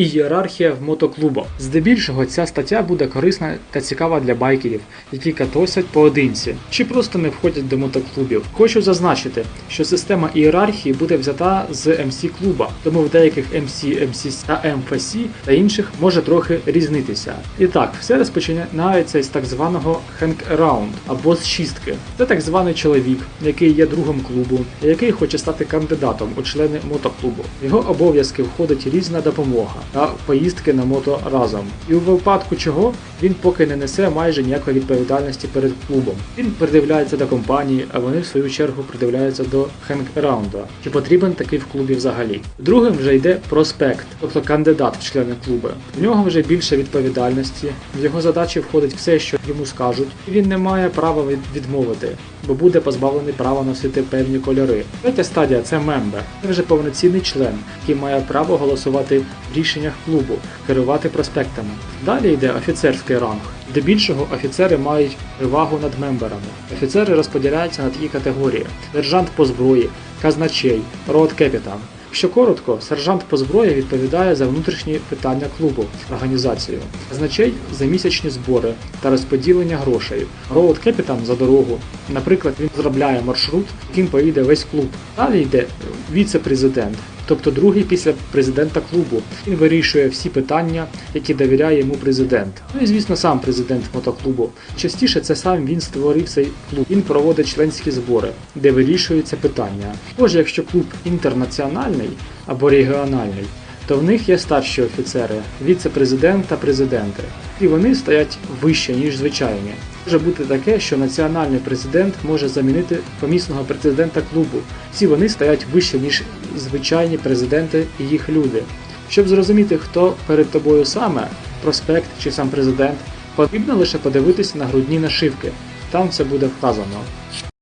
Ієрархія в мотоклубах. Здебільшого ця стаття буде корисна та цікава для байкерів, які катосять поодинці чи просто не входять до мотоклубів. Хочу зазначити, що система ієрархії буде взята з MC клуба, тому в деяких MC, MC та MFC та інших може трохи різнитися. І так, все розпочинається із так званого around або з чистки. Це так званий чоловік, який є другом клубу, який хоче стати кандидатом у члени мотоклубу. Його обов'язки входить різна допомога та поїздки на мото разом. І у випадку чого він поки не несе майже ніякої відповідальності перед клубом. Він придивляється до компанії, а вони в свою чергу придивляються до хенг-раунда. Чи потрібен такий в клубі взагалі? Другим вже йде проспект, тобто кандидат в члени клубу. В нього вже більше відповідальності, в його задачі входить все, що йому скажуть, і він не має права відмовити, бо буде позбавлений права носити певні кольори. Третя стадія це мембер. Це вже повноцінний член, який має право голосувати в рішеннях клубу, керувати проспектами. Далі йде офіцерський ранг. Здебільшого офіцери мають перевагу над мемберами. Офіцери розподіляються на такі категорії: сержант по зброї, казначей, рот кепітан. Якщо коротко, сержант по зброї відповідає за внутрішні питання клубу, організацію, казначей за місячні збори та розподілення грошей, роуд кепітан за дорогу. Наприклад, він зробляє маршрут, яким поїде весь клуб. Далі йде віце-президент, тобто другий після президента клубу. Він вирішує всі питання, які довіряє йому президент. Ну і звісно, сам президент мотоклубу. Частіше це сам він створив цей клуб. Він проводить членські збори, де вирішуються питання. Тож, якщо клуб інтернаціональний або регіональний, то в них є старші офіцери, віце-президент та президенти. І вони стоять вище, ніж звичайні. Може бути таке, що національний президент може замінити помісного президента клубу. Всі вони стоять вище, ніж звичайні президенти і їх люди. Щоб зрозуміти, хто перед тобою саме, проспект чи сам президент, потрібно лише подивитися на грудні нашивки. Там це буде вказано.